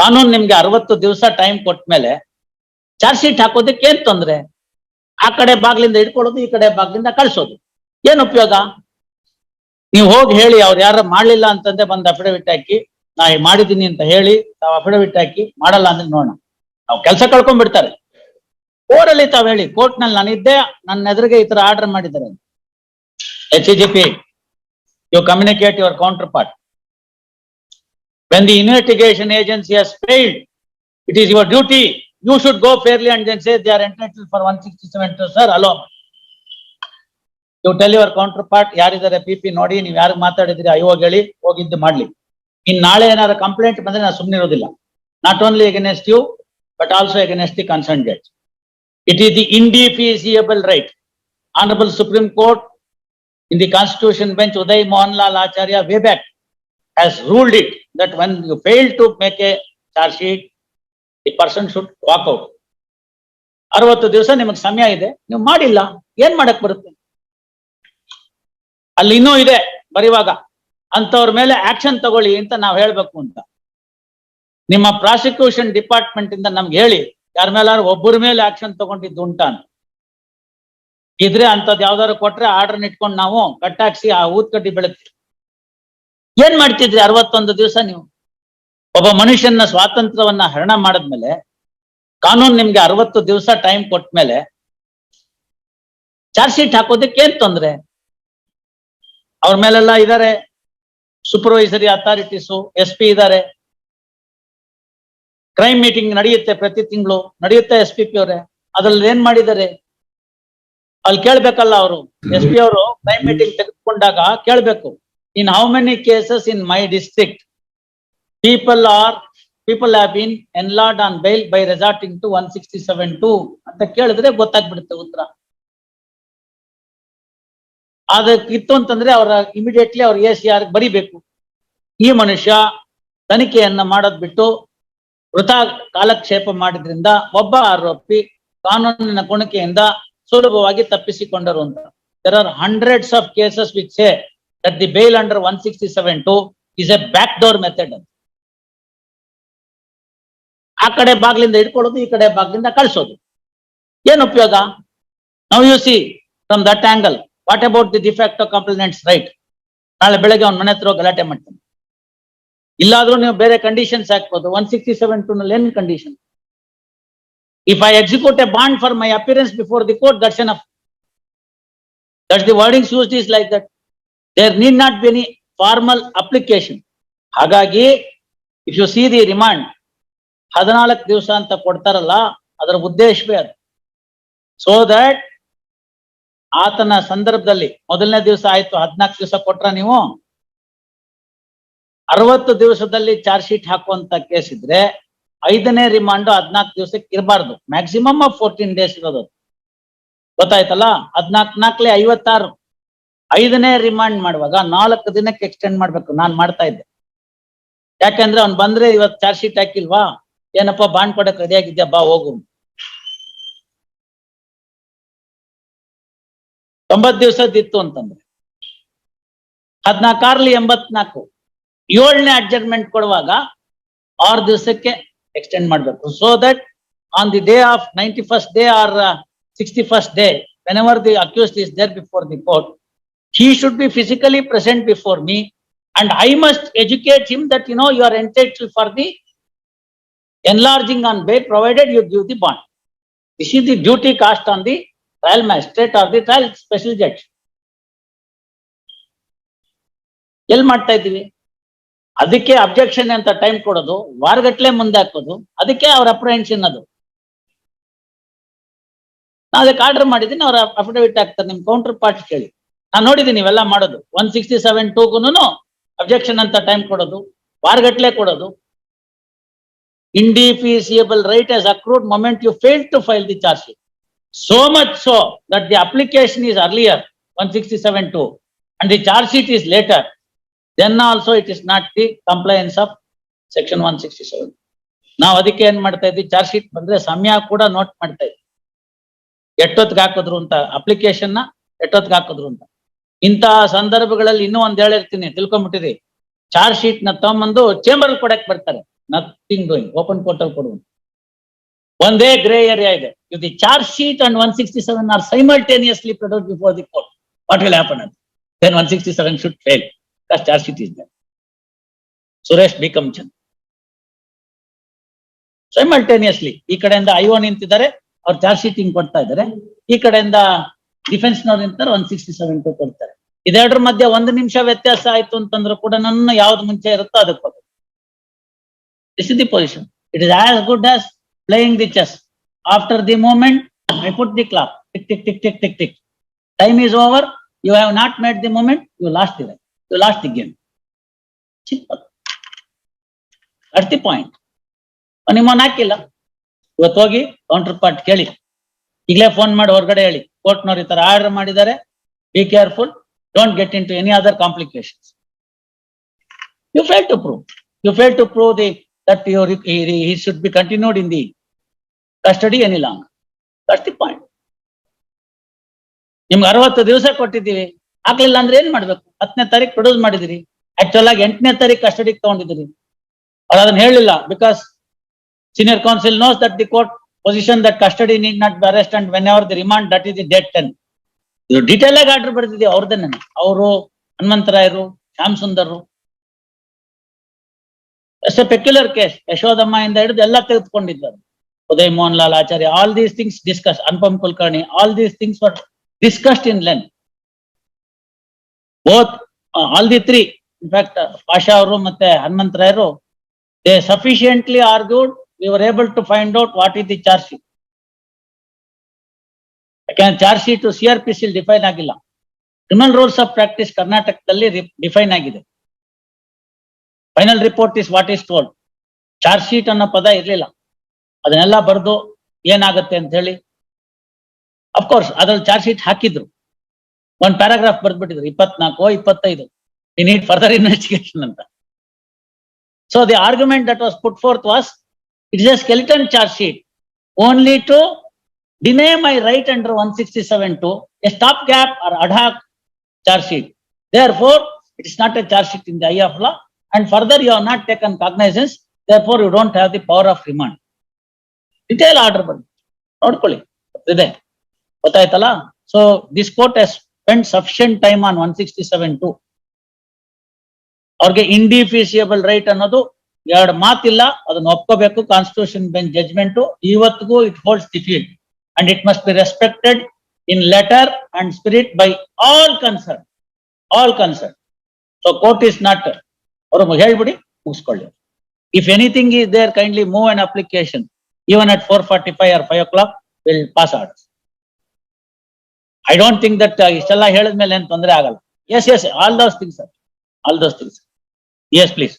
ಕಾನೂನು ನಿಮ್ಗೆ ಅರವತ್ತು ದಿವಸ ಟೈಮ್ ಕೊಟ್ಮೇಲೆ ಚಾರ್ಜ್ ಶೀಟ್ ಹಾಕೋದಕ್ಕೆ ಏನ್ ತೊಂದ್ರೆ? ಆ ಕಡೆ ಬಾಗ್ಲಿಂದ ಇಟ್ಕೊಳ್ಳೋದು ಈ ಕಡೆ ಬಾಗ್ಲಿಂದ ಕಳಿಸೋದು. ಏನ್ ಉಪಯೋಗ? ನೀವು ಹೋಗಿ ಹೇಳಿ, ಅವ್ರು ಯಾರು ಮಾಡ್ಲಿಲ್ಲ ಅಂತಂದ್ರೆ ಬಂದ್ ಅಫಿಡವಿಟ್ ಹಾಕಿ, ನಾ ಮಾಡಿದ್ದೀನಿ ಅಂತ ಹೇಳಿ ತಾವ್ ಅಫಿಡವಿಟ್ ಹಾಕಿ ಮಾಡಲ್ಲ ಅಂದ್ರೆ ನೋಡೋಣ. ನಾವು ಕೆಲಸ ಕಳ್ಕೊಂಡ್ಬಿಡ್ತಾರೆ. ಕೋರ್ಟಲ್ಲಿ ತಾವ್ ಹೇಳಿ ಕೋರ್ಟ್ನಲ್ಲಿ ನಾನಿದ್ದೆ, ನನ್ನ ಎದುರಿಗೆ ಈ ತರ ಆರ್ಡರ್ ಮಾಡಿದ್ದಾರೆ H G P you communicate your counterpart when the investigation agency has failed, it is your duty. You should go fairly and then say they are entitled for one sixty-seven to sir, alone. You tell your counterpart, ಯಾರಿದ್ದಾರೆ P P ನೋಡಿ ನೀವು ಯಾರು ಮಾತಾಡಿದ್ರಿ ಅಯ್ಯೋಗ್ ಹೇಳಿ ಹೋಗಿದ್ದು ಮಾಡ್ಲಿ. ಇನ್ ನಾಳೆ ಏನಾದ್ರು ಕಂಪ್ಲೇಂಟ್ ಬಂದ್ರೆ ನಾನು ಸುಮ್ಮನೆ ಇರೋದಿಲ್ಲ. Not only against you, but also against the concerned judge. It is the indefeasible right. Honorable Supreme Court in the Constitution bench, Uday Mohanlal Acharya way back has ruled it that when you fail to make a sheet, the person should walk out. ಅರವತ್ತು ದಿವಸ ನಿಮಗೆ ಸಮಯ ಇದೆ ನೀವು ಮಾಡಿಲ್ಲ ಏನ್ ಮಾಡಕ್ ಬರುತ್ತೆ? ಅಲ್ಲಿ ಇನ್ನೂ ಇದೆ ಬರೀವಾಗ. ಅಂತವ್ರ ಮೇಲೆ ಆಕ್ಷನ್ ತಗೊಳ್ಳಿ ಅಂತ ನಾವು ಹೇಳ್ಬೇಕು ಅಂತ. ನಿಮ್ಮ ಪ್ರಾಸಿಕ್ಯೂಷನ್ ಡಿಪಾರ್ಟ್ಮೆಂಟ್ ಇಂದ ನಮ್ಗೆ ಹೇಳಿ ಯಾರ ಮೇಲಾರು ಒಬ್ಬರ ಮೇಲೆ ಆಕ್ಷನ್ ತಗೊಂಡಿದ್ದು ಉಂಟಾ ಅಂತ ಇದ್ರೆ ಅಂತದ್ ಯಾವ್ದಾದ್ರು ಕೊಟ್ರೆ ಆರ್ಡರ್ ಇಟ್ಕೊಂಡು ನಾವು ಕಟ್ಟಾಕ್ಸಿ ಆ ಊದ್ಕಡ್ಡಿ ಬೆಳಗ್ತೀವಿ. ಏನ್ ಮಾಡ್ತಿದ್ರಿ ಅರವತ್ತೊಂದು ದಿವಸ ನೀವು? ಒಬ್ಬ ಮನುಷ್ಯನ ಸ್ವಾತಂತ್ರ್ಯವನ್ನ ಹರಣ ಮಾಡಿದ್ಮೇಲೆ ಕಾನೂನು ನಿಮ್ಗೆ ಅರವತ್ತು ದಿವಸ ಟೈಮ್ ಕೊಟ್ಮೇಲೆ ಚಾರ್ಜ್ ಶೀಟ್ ಹಾಕೋದಕ್ಕೆ ಏನ್ ತೊಂದ್ರೆ? ಅವ್ರ ಮೇಲೆಲ್ಲ ಇದಾರೆ ಸೂಪರ್ವೈಸರಿ ಅಥಾರಿಟೀಸು ಎಸ್ ಪಿ ಇದಾರೆ. ಕ್ರೈಮ್ ಮೀಟಿಂಗ್ ನಡೆಯುತ್ತೆ ಪ್ರತಿ ತಿಂಗಳು. ನಡೆಯುತ್ತೆ ಎಸ್ ಪಿ ಪಿ ಅವರೇ. ಅದ್ರಲ್ಲಿ ಏನ್ ಮಾಡಿದ್ದಾರೆ? ಅಲ್ಲಿ ಕೇಳ್ಬೇಕಲ್ಲ ಅವರು. ಎಸ್ ಪಿ ಅವರು ಕ್ರೈಮ್ ಮೀಟಿಂಗ್ ತೆಗೆದುಕೊಂಡಾಗ ಕೇಳ್ಬೇಕು. In how many cases in my district, people are, people have been enlarged on bail by resorting to one sixty-seven two? ಅಂತ ಕೇಳಿದ್ರೆ ಗೊತ್ತಾಗ್ಬಿಡುತ್ತೆ ಉತ್ತರ. ಅದಕ್ಕಿತ್ತು ಅಂತಂದ್ರೆ ಅವರ ಇಮಿಡಿಯೇಟ್ಲಿ ಅವ್ರ ಎ ಸಿ ಆರ್ ಬರಿಬೇಕು. ಈ ಮನುಷ್ಯ ತನಿಖೆಯನ್ನ ಮಾಡೋದ್ ಬಿಟ್ಟು ವೃಥಾ ಕಾಲಕ್ಷೇಪ ಮಾಡಿದ್ರಿಂದ ಒಬ್ಬ ಆರೋಪಿ ಕಾನೂನಿನ ಕುಣಿಕೆಯಿಂದ ಸುಲಭವಾಗಿ ತಪ್ಪಿಸಿಕೊಂಡರು ಅಂತ. There are hundreds of cases which say that the bail under one sixty-seven two is a backdoor method. ಆ ಕಡೆ ಬಾಗ್ಲಿಂದ ಇಟ್ಕೊಳ್ಳೋದು ಈ ಕಡೆ ಬಾಗ್ಲಿಂದ ಕಳಿಸೋದು. ಏನ್ ಉಪಯೋಗ? ನಾವು you see from that angle what about the defect complaints right ನಾಳೆ ಬೆಳಗ್ಗೆ ಅವ್ನ ಮನೆ ಹತ್ರ ಗಲಾಟೆ ಮಾಡ್ತಾನೆ. ಇಲ್ಲಾದ್ರೂ ನೀವು ಬೇರೆ ಕಂಡೀಷನ್ಸ್ ಹಾಕ್ಬೋದು. ಒನ್ ಸಿಕ್ಸ್ಟಿ ಸೆವೆನ್ ಟೂ ನಲ್ಲಿ ಏನ್ condition if I execute a bond for my appearance before the court that's and that's the wordings use is like that there need not be any formal application ಹಾಗಾಗಿ if you see the remand ಹದಿನಾಲ್ಕು ದಿವಸ ಅಂತ ಕೊಡ್ತಾರಲ್ಲ, ಅದರ ಉದ್ದೇಶವೇ ಅದು. So that ಆತನ ಸಂದರ್ಭದಲ್ಲಿ ಮೊದಲನೇ ದಿವಸ ಆಯ್ತು, ಹದಿನಾಲ್ಕು ದಿವಸ ಕೊಟ್ರ ನೀವು, ಅರವತ್ತು ದಿವಸದಲ್ಲಿ ಚಾರ್ಜ್ ಶೀಟ್ ಹಾಕುವಂತ ಕೇಸ್ ಇದ್ರೆ, ಐದನೇ ರಿಮಾಂಡ್ ಹದಿನಾಲ್ಕು ದಿವಸಕ್ಕೆ ಇರಬಾರ್ದು. ಮ್ಯಾಕ್ಸಿಮಮ್ ಆಫ್ ಫೋರ್ಟೀನ್ ಡೇಸ್ ಇರೋದು ಗೊತ್ತಾಯ್ತಲ್ಲ? ಹದಿನಾಲ್ಕು ನಾಲ್ಕಲೆ ಐವತ್ತಾರು. ಐದನೇ ರಿಮಾಂಡ್ ಮಾಡುವಾಗ ನಾಲ್ಕು ದಿನಕ್ಕೆ ಎಕ್ಸ್ಟೆಂಡ್ ಮಾಡ್ಬೇಕು. ನಾನ್ ಮಾಡ್ತಾ ಇದ್ದೆ. ಯಾಕಂದ್ರೆ ಅವ್ನು ಬಂದ್ರೆ ಇವತ್ ಚಾರ್ಜ್ ಶೀಟ್ ಹಾಕಿಲ್ವಾ? ಏನಪ್ಪ ಬಾಂಡ್ ಕೊಡಕ್ ರೆಡಿ ಆಗಿದ್ಯಾ? ಬಾ, ಹೋಗು. ತೊಂಬತ್ ದಿವಸದಿತ್ತು ಅಂತಂದ್ರೆ. ಹದ್ನಾಕಾರ್ಲಿ ಎಂಬತ್ನಾಲ್ಕು. ಏಳನೇ ಅಡ್ಜಸ್ಟ್ಮೆಂಟ್ ಕೊಡುವಾಗ ಆರು ದಿವಸಕ್ಕೆ ಎಕ್ಸ್ಟೆಂಡ್ ಮಾಡ್ಬೇಕು. So that on the day of ninety first day or sixty first day whenever the accused is there before the court he should be physically present before me and I must educate him that, you know, you are entitled for the enlarging on bail provided you give the bond. This is the duty cast on the trial magistrate or the trial special judge. L ಮಾಡ್ತಾ ಇದ್ದೀವಿ ಅದಕ್ಕೆ objection ಅಂತ time ಕೊಡೋದು ವಾರಗಟ್ಲೆ ಮುಂದೆ ಹಾಕೋದು ಅದಕ್ಕೆ ಅವ್ರ apprehension ಅದು ನಾ ಅದಕ್ಕೆ ಆರ್ಡರ್ ಮಾಡಿದ್ದೀನಿ ಅವ್ರ ಅಫಿಡವಿಟ್ ಹಾಕ್ತಾರೆ ನಿಮ್ ಕೌಂಟರ್ ಪಾರ್ಟ್ ಕೇಳಿ ನಾನು ನೋಡಿದ್ದೀನಿ ಇವೆಲ್ಲ ಮಾಡೋದು. ಒನ್ ಸಿಕ್ಸ್ಟಿ ಸೆವೆನ್ ಟೂಗೂನು ಅಬ್ಜೆಕ್ಷನ್ ಅಂತ ಟೈಮ್ ಕೊಡೋದು. ವಾರ್ಗಟ್ಲೆ ಕೊಡೋದು. Indefeasible right as accrued moment you fail to file the charge sheet so much so that the application is earlier one sixty seven two and the charge sheet is later then also it is not the compliance of section one sixty seven ನಾವು ಅದಕ್ಕೆ ಏನ್ ಮಾಡ್ತಾ ಇದ್ವಿ? Charge sheet ಬಂದ್ರೆ ಸಮಯ ಕೂಡ note ಮಾಡ್ತಾ ಇದ್ವಿ. ಎಷ್ಟೊತ್ತಿಗೆ ಹಾಕಿದ್ರು ಅಂತ ಅಪ್ಲಿಕೇಶನ್ ಎಷ್ಟೊತ್ತಿಗೆ ಹಾಕಿದ್ರು ಅಂತ. ಇಂತಹ ಸಂದರ್ಭಗಳಲ್ಲಿ ಇನ್ನೂ ಒಂದ್ ಹೇಳಿರ್ತೀನಿ ತಿಳ್ಕೊಂಬಿಟ್ಟಿರಿ. ಚಾರ್ಜ್ ಶೀಟ್ನ ತಗೊಂಬಂದು ಚೇಂಬರ್ ಕೊಡಕ್ ಬರ್ತಾರೆ. ನಥಿಂಗ್ ಡೂಯಿಂಗ್ ಓಪನ್ ಕೋರ್ಟಲ್ ಕೊಡುವ ಒಂದೇ ಗ್ರೇ ಏರಿಯಾ ಇದೆ. If the charge sheet and one sixty seven are simultaneously produce before the court what will happen ಅಂತ then one sixty seven should fail charge sheet is there Suresh become ಚಂದ್ simultaneously ಈ ಕಡೆಯಿಂದ IO ನಿಂತಿದ್ದಾರೆ, ಅವ್ರು charge sheet ಹಿಂಗ್ ಕೊಡ್ತಾ ಇದ್ದಾರೆ. ಈ ಕಡೆಯಿಂದ ಡಿಫೆನ್ಸ್ ನವ್ರು ನಿಂತಾರೆ ಒನ್ ಸಿಕ್ಸ್ಟಿ ಸೆವೆನ್ ಟು ಕೊಡ್ತಾರೆ ಇದೆರಡರ ಮಧ್ಯೆ ಒಂದು ನಿಮಿಷ ವ್ಯತ್ಯಾಸ ಆಯ್ತು ಅಂತಂದ್ರೆ ಕೂಡ ನನ್ನ ಯಾವ್ದು ಮುಂಚೆ ಇರುತ್ತೋ ಅದಕ್ಕೆ ಹೋಗುತ್ತೆ is the position it is as good as playing the chess after the moment I put the clock tick tick tick tick tick tick time is over you have not made the moment you lost ಇದೆ you lost the game at the point ನಿಮ್ಮನ್ನ ಹಾಕಿಲ್ಲ ಇವತ್ತು ಹೋಗಿ counter part ಕೇಳಿ. ಈಗಲೇ phone ಮಾಡಿ ಹೊರಗಡೆ ಹೇಳಿ. ಕೋರ್ಟ್ನವ್ರು ಈ ತರ ಆರ್ಡರ್ ಮಾಡಿದ್ದಾರೆ. Be careful don't get into any other complications you fail to prove you fail to prove the that your he should be continued in the custody any long That's the point ನಿಮ್ಗೆ ಅರವತ್ತು ದಿವಸ ಕೊಟ್ಟಿದ್ದೀವಿ. ಆಗ್ಲಿಲ್ಲ ಅಂದ್ರೆ ಏನ್ ಮಾಡ್ಬೇಕು? ಹತ್ತನೇ ತಾರೀಕು ಪ್ರೊಡ್ಯೂಸ್ ಮಾಡಿದಿರಿ. ಆಕ್ಚುಲ್ ಆಗಿ ಎಂಟನೇ ತಾರೀಕು ಕಸ್ಟಡಿಗೆ ತಗೊಂಡಿದ್ದೀರಿ. ಅವ್ರು ಅದನ್ನ ಹೇಳಿಲ್ಲ because senior counsel knows that the court position that custody need not arrest and when our the remand that is the an ಇದು ಡೀಟೇಲ್ ಆಗಿ ಆರ್ಡರ್ ಬರೆದಿದ್ದೀವಿ ಅವ್ರದನ್ನ ಅವರು ಹನುಮಂತರಾಯರು, Shyam ಸುಂದರ್ರು. As a peculiar case Yashodamma ಇಂದ ಹಿಡಿದು ಎಲ್ಲ ತೆಗೆದುಕೊಂಡಿದ್ದಾರೆ. Uday Mohan Lal Acharya all these things discuss Anupam Kulkarni all these things for discussed in length both all the three in fact Pasha ಅವರು ಮತ್ತೆ ಹನುಮಂತರಾಯರು they sufficiently argued we were able to find out what is the charge sheet ಯಾಕಂದ್ರೆ charge sheet C R P C define ಆಗಿಲ್ಲ. Criminal rules of practice ಕರ್ನಾಟಕದಲ್ಲಿ define ಆಗಿದೆ. Final report is what is told charge sheet ಅನ್ನೋ ಪದ ಇರ್ಲಿಲ್ಲ. ಅದನ್ನೆಲ್ಲ ಬರೆದು ಏನಾಗುತ್ತೆ ಅಂತ ಹೇಳಿ. ಅಫ್ಕೋರ್ಸ್ ಅದ್ರಲ್ಲಿ ಚಾರ್ಜ್ ಶೀಟ್ ಹಾಕಿದ್ರು. ಒಂದ್ ಪ್ಯಾರಾಗ್ರಾಫ್ ಬರ್ದ್ಬಿಟ್ಟಿದ್ರು, ಇಪ್ಪತ್ನಾಲ್ಕು, ಇಪ್ಪತ್ತೈದು. ವಿ ನೀಡ್ ಫರ್ದರ್ ಇನ್ವೆಸ್ಟಿಗೇಷನ್ ಅಂತ. So the argument that was put forth was skeleton charge sheet only to deny my right under one sixty seven two a stop gap or ad hoc charge sheet therefore it is not a charge sheet in the eye of law and further you have not taken cognizance, therefore you don't have the power of remand. Detail order ಬಂದು ನೋಡ್ಕೊಳ್ಳಿ. ಇದೆ. ಗೊತ್ತಾಯ್ತಲ್ಲ? So this court has spend sufficient time on one sixty seven two ಅವ್ರಿಗೆ indefeasible right ಅನ್ನೋದು ಎರಡು ಮಾತಿಲ್ಲ, ಅದನ್ನ ಒಪ್ಕೋಬೇಕು. ಕಾನ್ಸ್ಟಿಟ್ಯೂಷನ್ ಬೆಂಚ್ ಜಜ್ಮೆಂಟ್ ಇವತ್ತಿಗೂ it holds the field and it must be respected in letter and spirit by all concern all concern so court is not ಅವರು ಹೇಳ್ಬಿಡಿ, ಮುಗಿಸ್ಕೊಳ್ಳಿ. If anything is there kindly move an application even at four forty five or five o'clock will pass orders I don't think that ಇಷ್ಟೆಲ್ಲ ಹೇಳಿದ್ಮೇಲೆ ಏನು ತೊಂದರೆ ಆಗಲ್ಲ. Yes yes all those things all those things yes please